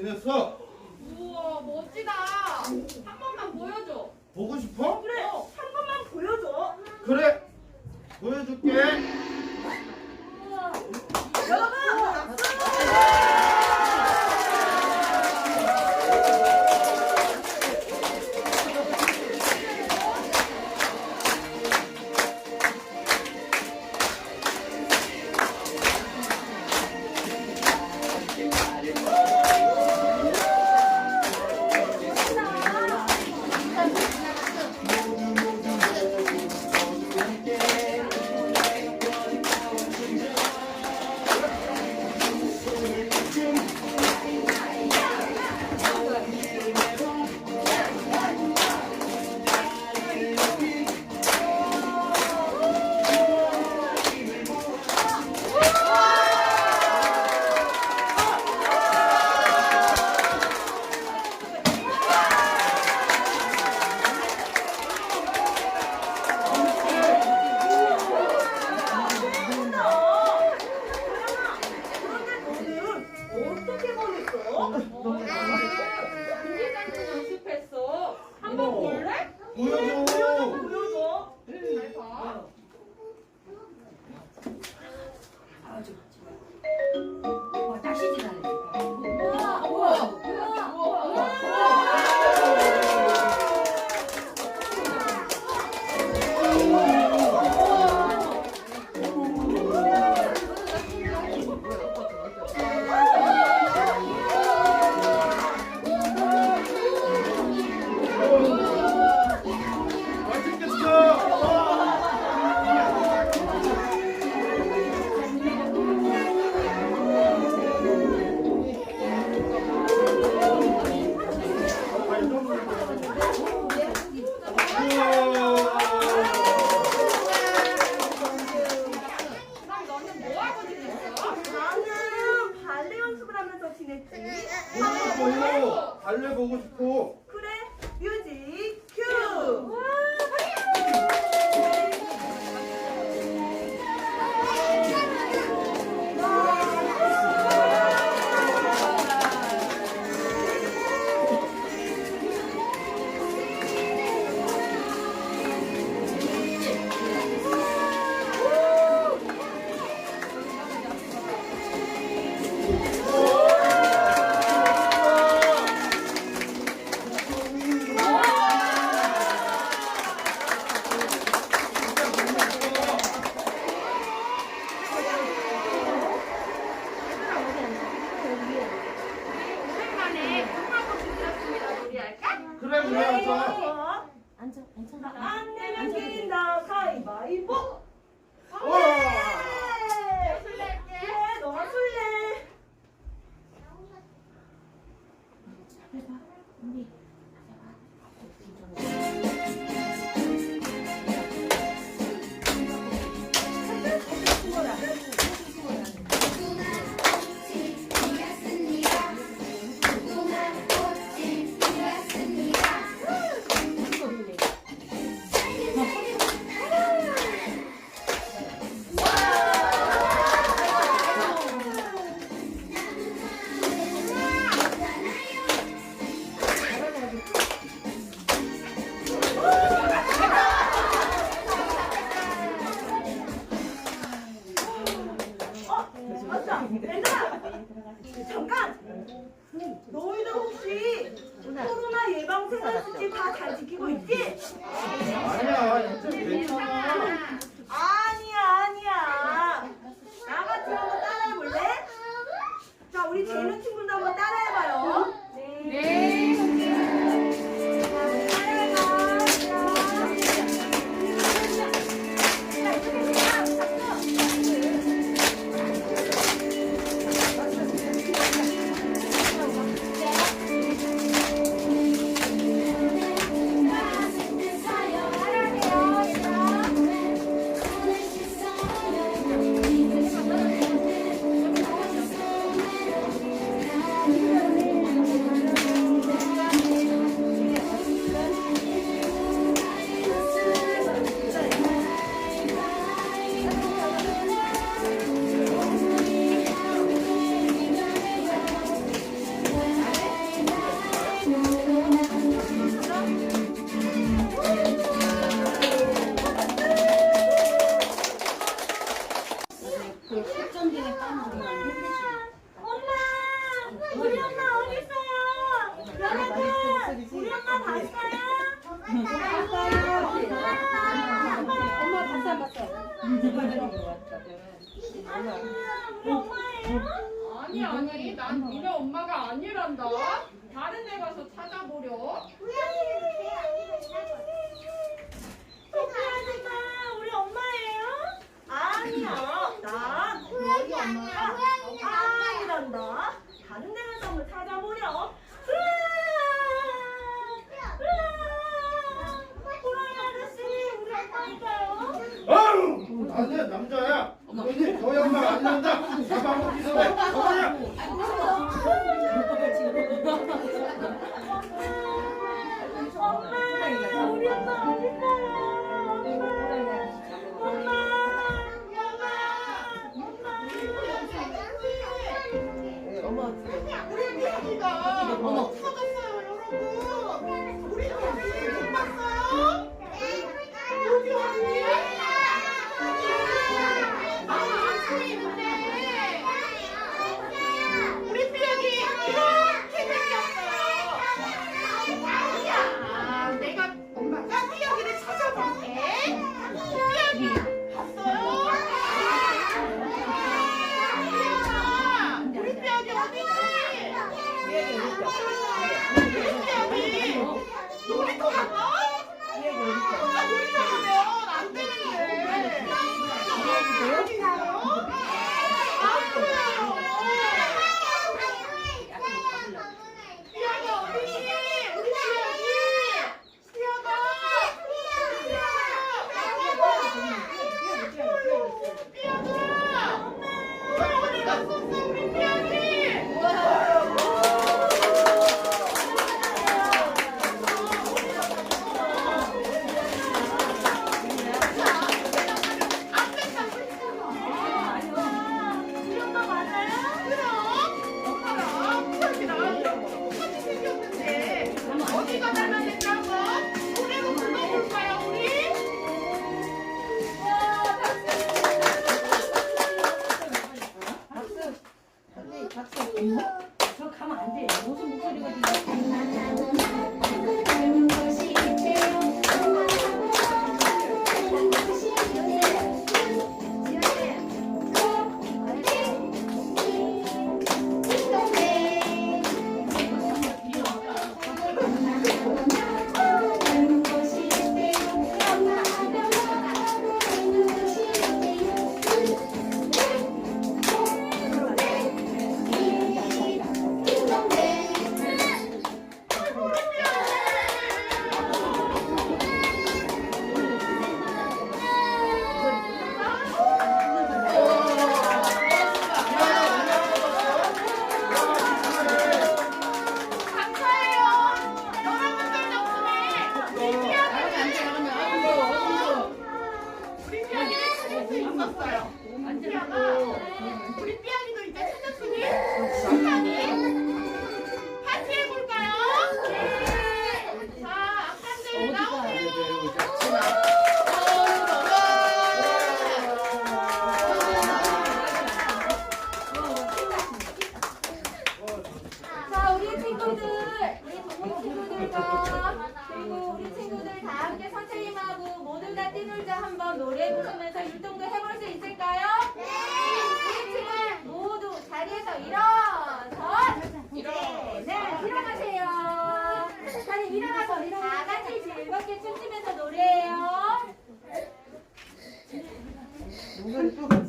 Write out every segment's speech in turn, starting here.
지냈어? 우와 멋지다. 한 번만 보여줘. 보고 싶어? 발레 보고 싶고. 그래, 뮤직 큐. 사람들 다 잘 지키고 있지? 아니, 엄마예요? 아니 아니 난 니네 엄마가 아니란다 다른 데 가서 찾아보려 토끼 아줌마, 우리 엄마예요? 아니야, 난 우리 엄마가 아니란다. 다른 데 가서 한번 찾아보렴. 그래. 나는 남자야. 너는 저 양반 안 된다. 이 방법이 있어 가방이야. 熟的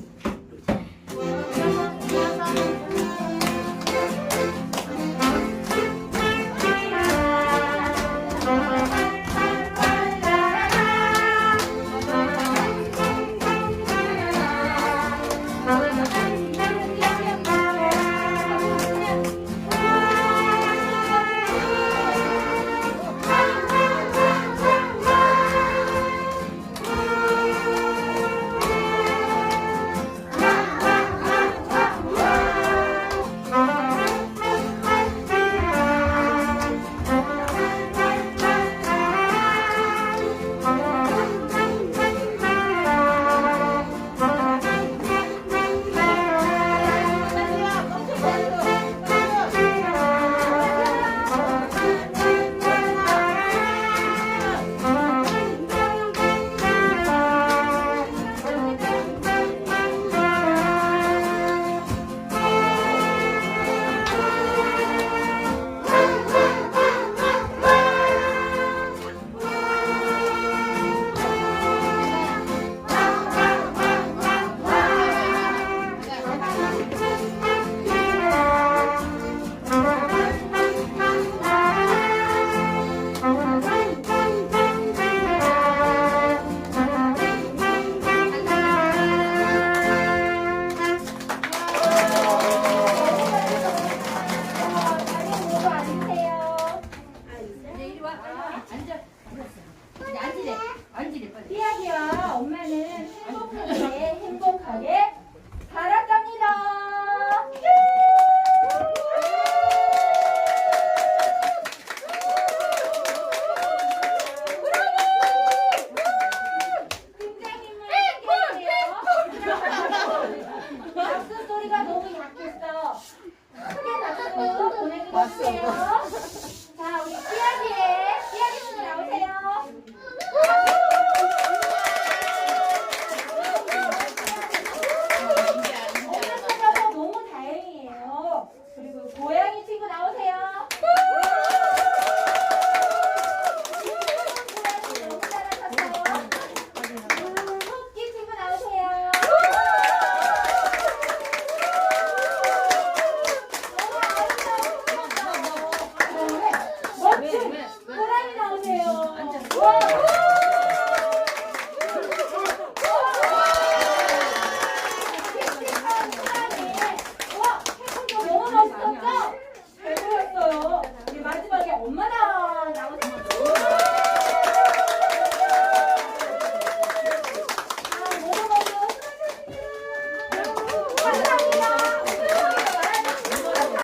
안전해.